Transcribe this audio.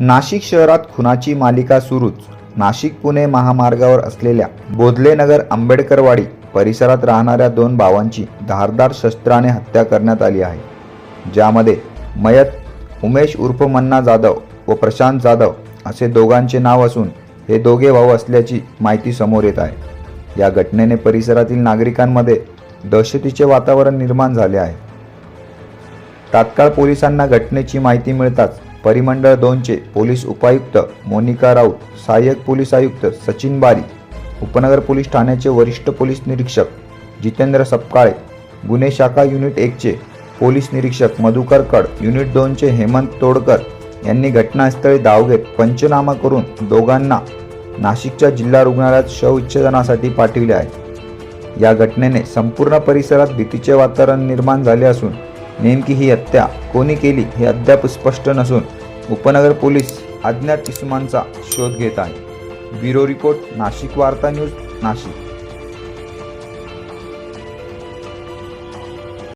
नाशिक शहरात खुनाची मालिका सुरूच. नाशिक पुणे महामार्गावर असलेल्या बोधलेनगर आंबेडकरवाडी परिसरात राहणाऱ्या दोन भावांची धारदार शस्त्राने हत्या करण्यात आली आहे. ज्यामध्ये मयत उमेश उर्फ मन्ना जाधव व प्रशांत जाधव असे दोघांचे नाव असून हे दोघे भाऊ असल्याची माहिती समोर येत आहे. या घटनेने परिसरातील नागरिकांमध्ये दहशतीचे वातावरण निर्माण झाले आहे. तात्काळ पोलिसांना घटनेची माहिती मिळताच परिमंडळ दोनचे पोलीस उपायुक्त मोनिका राऊत सहाय्यक पोलीस आयुक्त सचिन बारी उपनगर पोलीस ठाण्याचे वरिष्ठ पोलीस निरीक्षक जितेंद्र सपकाळे गुन्हे शाखा युनिट एकचे पोलीस निरीक्षक मधुकर कड युनिट दोनचे हेमंत तोडकर यांनी घटनास्थळी धाव घेत पंचनामा करून दोघांना नाशिकच्या जिल्हा रुग्णालयात शवविच्छेदनासाठी पाठविले आहे. या घटनेने संपूर्ण परिसरात भीतीचे वातावरण निर्माण झाले असून नेमकी ही हत्या कोणी केली हे अद्याप स्पष्ट नसून उपनगर पोलीस अज्ञात इसमांचा शोध घेत आहे ब्युरो रिपोर्ट नाशिक वार्ता न्यूज नाशिक.